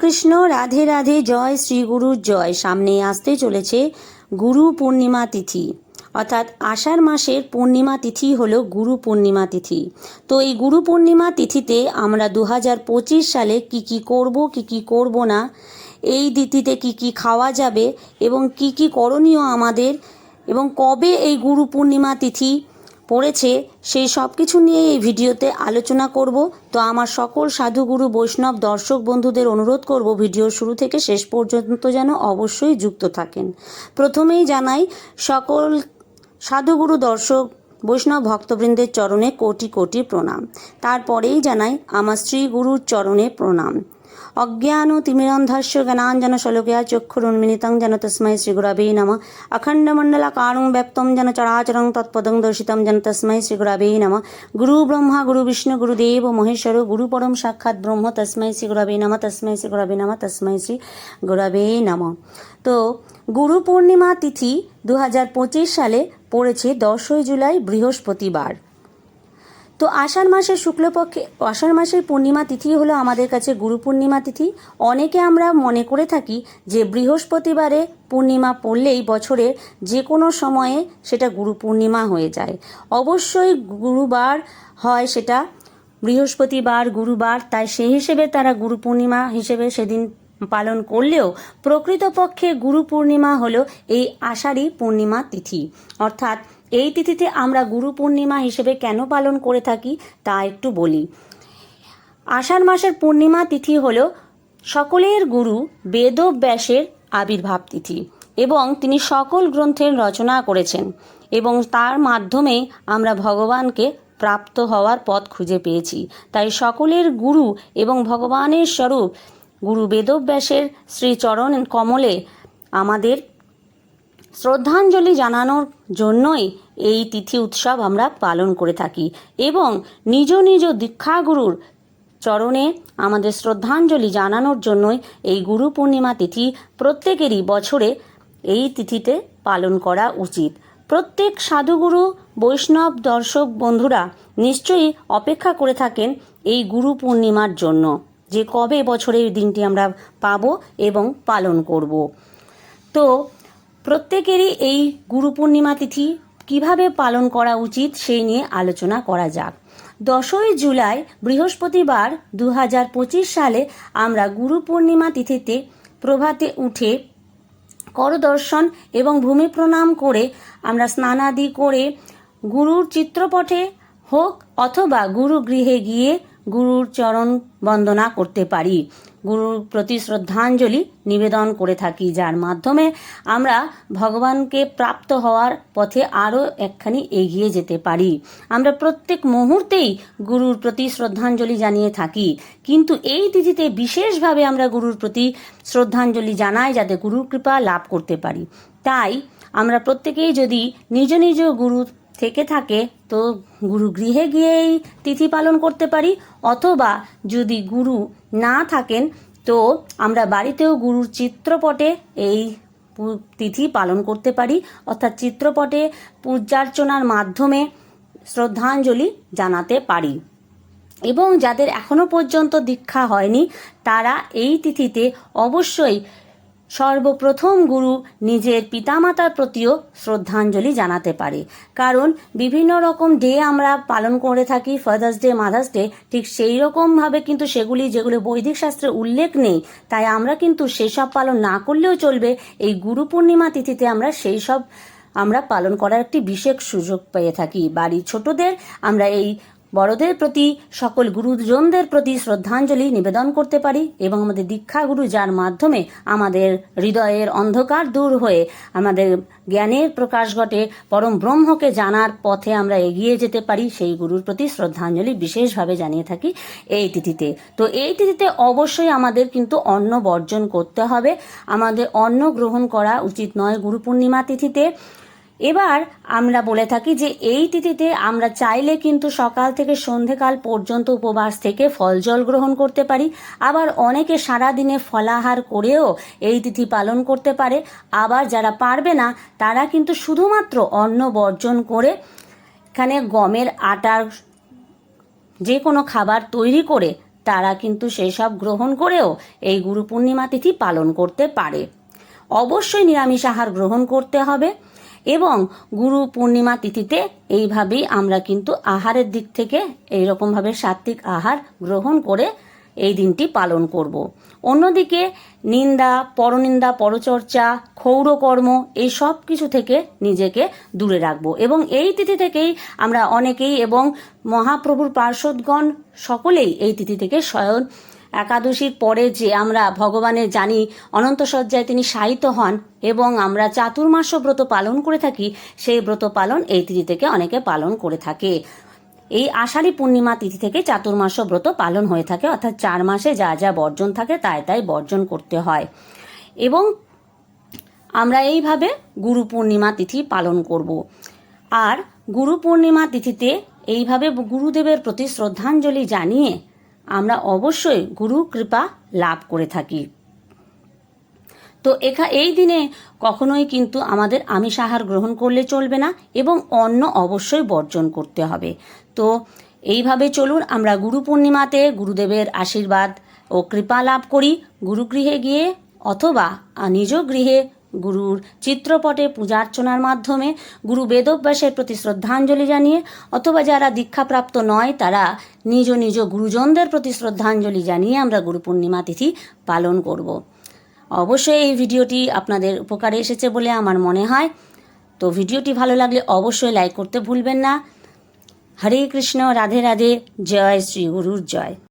কৃষ্ণ রাধে রাধে, জয় শ্রী গুরুর জয়। সামনে আসতে চলেছে গুরু পূর্ণিমা তিথি। অর্থাৎ আষাঢ় মাসের পূর্ণিমা তিথি হল গুরু পূর্ণিমা তিথি। তো এই গুরু পূর্ণিমা তিথিতে আমরা দু হাজার পঁচিশ সালে কি কি করব, কি কি করব না, এই তিথিতে কি কি খাওয়া যাবে এবং কি কি করণীয় আমাদের এবং কবে এই গুরু পূর্ণিমা তিথি পড়েছে, সেই সব কিছু নিয়ে এই ভিডিওতে আলোচনা করব। তো আমার সকল সাধুগুরু, বৈষ্ণব, দর্শক বন্ধুদের অনুরোধ করব ভিডিও শুরু থেকে শেষ পর্যন্ত যেন অবশ্যই যুক্ত থাকেন। প্রথমেই জানাই, সকল সাধুগুরু, দর্শক, বৈষ্ণব ভক্তবৃন্দের চরণে কোটি কোটি প্রণাম। তারপরেই জানাই, আমার শ্রী গুরুর চরণে প্রণাম। অজ্ঞান তিমিরন্ধস্য জ্ঞানাঞ্জন শলোকয়া চক্ষুরুন্মিলিতং যেন তস্মৈ শ্রীগুরাবে নম অখণ্ডমণ্ডলাকারং ব্যপ্তম যেন চরাচরং তৎপদং দর্শিতম যেন তস্মৈ শ্রীগুরাবে নম গুরু ব্রহ্মা গুরু বিষ্ণু গুরুদেব মহেশ্বর গুরু পরম সাক্ষাৎ ব্রহ্ম তস্মৈ শ্রীগুরাবে নম তস্মৈ শ্রীগুরাবে নম তস্মৈ শ্রী গুরাবে নম তো গুরু পূর্ণিমা তিথি দু হাজার পঁচিশ সালে পড়েছে দশই জুলাই বৃহস্পতিবার তো আষাঢ় মাসের শুক্লপক্ষে, আষাঢ় মাসের পূর্ণিমা তিথি হলো আমাদের কাছে গুরু পূর্ণিমা তিথি। অনেকে আমরা মনে করে থাকি যে বৃহস্পতিবারে পূর্ণিমা পড়লেই বছরের যে কোনো সময়ে সেটা গুরু পূর্ণিমা হয়ে যায়। অবশ্যই গুরুবার হয় সেটা বৃহস্পতিবার, গুরুবার, তাই সেই হিসেবে তারা গুরু পূর্ণিমা হিসেবে সেদিন পালন করলেও প্রকৃতপক্ষে গুরু পূর্ণিমা হলো এই আষাঢ়ী পূর্ণিমা তিথি। অর্থাৎ এই তিথিতে আমরা গুরু পূর্ণিমা হিসেবে কেন পালন করে থাকি তা একটু বলি। আষাঢ় মাসের পূর্ণিমা তিথি হল সকলের গুরু বেদব্যাসের আবির্ভাব তিথি এবং তিনি সকল গ্রন্থের রচনা করেছেন এবং তার মাধ্যমে আমরা ভগবানকে প্রাপ্ত হওয়ার পথ খুঁজে পেয়েছি। তাই সকলের গুরু এবং ভগবানের স্বরূপ গুরু বেদব্যাসের শ্রীচরণ কমলে আমাদের শ্রদ্ধাঞ্জলি জানানোর জন্যই এই তিথি উৎসব আমরা পালন করে থাকি এবং নিজ নিজ দীক্ষাগুরুর চরণে আমাদের শ্রদ্ধাঞ্জলি জানানোর জন্যই এই গুরু পূর্ণিমা তিথি প্রত্যেকেরই বছরে এই তিথিতে পালন করা উচিত। প্রত্যেক সাধুগুরু, বৈষ্ণব, দর্শক বন্ধুরা নিশ্চয়ই অপেক্ষা করে থাকেন এই গুরু পূর্ণিমার জন্য যে কবে বছরে এই দিনটি আমরা পাব এবং পালন করব। তো প্রত্যেকেরই এই গুরু পূর্ণিমা তিথি কীভাবে পালন করা উচিত সেই নিয়ে আলোচনা করা যাক। দশই জুলাই, বৃহস্পতিবার দু হাজার পঁচিশ সালে আমরা গুরু পূর্ণিমা তিথিতে প্রভাতে উঠে করদর্শন এবং ভূমি প্রণাম করে আমরা স্নানাদি করে গুরুর চিত্রপটে হোক অথবা গুরু গৃহে গিয়ে গুরুর চরণ বন্দনা করতে পারি। গুরুর প্রতি শ্রদ্ধাঞ্জলি নিবেদন করে থাকি, যার মাধ্যমে আমরা ভগবানকে প্রাপ্ত হওয়ার পথে আরও একখানি এগিয়ে যেতে পারি। আমরা প্রত্যেক মুহূর্তেই গুরুর প্রতি শ্রদ্ধাঞ্জলি জানিয়ে থাকি, কিন্তু এই তিথিতে বিশেষভাবে আমরা গুরুর প্রতি শ্রদ্ধাঞ্জলি জানাই যাতে গুরুর কৃপা লাভ করতে পারি। তাই আমরা প্রত্যেকেই যদি নিজ নিজ গুরু থেকে থাকে, তো গুরু গৃহে গিয়েই তিথি পালন করতে পারি। অথবা যদি গুরু না থাকেন, তো আমরা বাড়িতেও গুরুর চিত্রপটে এই তিথি পালন করতে পারি। অর্থাৎ চিত্রপটে পূজার্চনার মাধ্যমে শ্রদ্ধাঞ্জলি জানাতে পারি। এবং যাদের এখনও পর্যন্ত দীক্ষা হয়নি, তারা এই তিথিতে অবশ্যই সর্বপ্রথম গুরু নিজের পিতামাতার প্রতিও শ্রদ্ধাঞ্জলি জানাতে পারে। কারণ বিভিন্ন রকম ডে আমরা পালন করে থাকি ফাদার্স ডে মাদার্স ডে ঠিক সেই রকমভাবে কিন্তু সেগুলি, যেগুলো বৈদিক শাস্ত্রে উল্লেখ নেই, তাই আমরা কিন্তু সেসব পালন না করলেও চলবে। এই গুরু পূর্ণিমা তিথিতে আমরা সেই সব আমরা পালন করার একটি বিশেষ সুযোগ পেয়ে থাকি। বাড়ির ছোটদের আমরা এই বড়দের প্রতি, সকল গুরুজনদের প্রতি শ্রদ্ধাঞ্জলি নিবেদন করতে পারি এবং আমাদের দীক্ষাগুরু যার মাধ্যমে আমাদের হৃদয়ের অন্ধকার দূর হয়ে আমাদের জ্ঞানের প্রকাশ ঘটে, পরম ব্রহ্মকে জানার পথে আমরা এগিয়ে যেতে পারি, সেই গুরুর প্রতি শ্রদ্ধাঞ্জলি বিশেষভাবে জানিয়ে থাকি এই তিথিতে। তো এই তিথিতে অবশ্যই আমাদের কিন্তু অন্ন বর্জন করতে হবে। আমাদের অন্ন গ্রহণ করা উচিত নয় গুরু পূর্ণিমা তিথিতে। এবার আমরা বলে থাকি যে এই তিথিতে আমরা চাইলে কিন্তু সকাল থেকে সন্ধেকাল পর্যন্ত উপবাস থেকে ফল জল গ্রহণ করতে পারি। আবার অনেকে সারা দিনে ফলাহার করেও এই তিথি পালন করতে পারে। আবার যারা পারবে না, তারা কিন্তু শুধুমাত্র অন্ন বর্জন করে এখানে গমের আটার যে কোনো খাবার তৈরি করে তারা কিন্তু সেই সব গ্রহণ করেও এই গুরু পূর্ণিমা তিথি পালন করতে পারে। অবশ্যই নিরামিষ আহার গ্রহণ করতে হবে। এবং গুরু পূর্ণিমা তিথিতে এইভাবেই আমরা কিন্তু আহারের দিক থেকে এইরকমভাবে সাত্বিক আহার গ্রহণ করে এই দিনটি পালন করব। অন্যদিকে নিন্দা, পরনিন্দা, পরচর্চা, ক্ষৌরকর্ম, এই সব কিছু থেকে নিজেকে দূরে রাখব এবং এই তিথি থেকেই আমরা অনেকেই এবং মহাপ্রভুর পার্শ্বদগণ সকলেই এই তিথি থেকে স্বয়ং একাদশীর পরে যে আমরা ভগবানের জানি অনন্ত সজ্জায় তিনি শায়িত হন এবং আমরা চাতুর্মাস্য ব্রত পালন করে থাকি, সেই ব্রত পালন এই তিথি থেকে অনেকে পালন করে থাকে। এই আষাঢ়ী পূর্ণিমা তিথি থেকে চাতুর্মাস ব্রত পালন হয়ে থাকে, অর্থাৎ চার মাসে যা যা বর্জন থাকে তাই তাই বর্জন করতে হয়। এবং আমরা এইভাবে গুরু পূর্ণিমা তিথি পালন করব। আর গুরু পূর্ণিমা তিথিতে এইভাবে গুরুদেবের প্রতি শ্রদ্ধাঞ্জলি জানিয়ে আমরা অবশ্যই গুরু কৃপা লাভ করে থাকি। তো এখা এই দিনে কখনোই কিন্তু আমাদের আমিষ আহার গ্রহণ করলে চলবে না এবং অন্ন অবশ্যই বর্জন করতে হবে। তো এইভাবে চলুন আমরা গুরু পূর্ণিমাতে গুরুদেবের আশীর্বাদ ও কৃপা লাভ করি। গুরুগৃহে গিয়ে অথবা নিজ গৃহে গুরুর চিত্রপটে পূজার্চনার মাধ্যমে গুরু বেদব্যাসের প্রতি শ্রদ্ধাঞ্জলি জানিয়ে, অথবা যারা দীক্ষাপ্রাপ্ত নয়, তারা নিজ নিজ গুরুজনদের প্রতি শ্রদ্ধাঞ্জলি জানিয়ে আমরা গুরু পূর্ণিমা তিথি পালন করব। অবশ্যই এই ভিডিওটি আপনাদের উপকারে এসেছে বলে আমার মনে হয়। তো ভিডিওটি ভালো লাগলে অবশ্যই লাইক করতে ভুলবেন না। হরে কৃষ্ণ, রাধে রাধে, জয় শ্রী গুরুর জয়।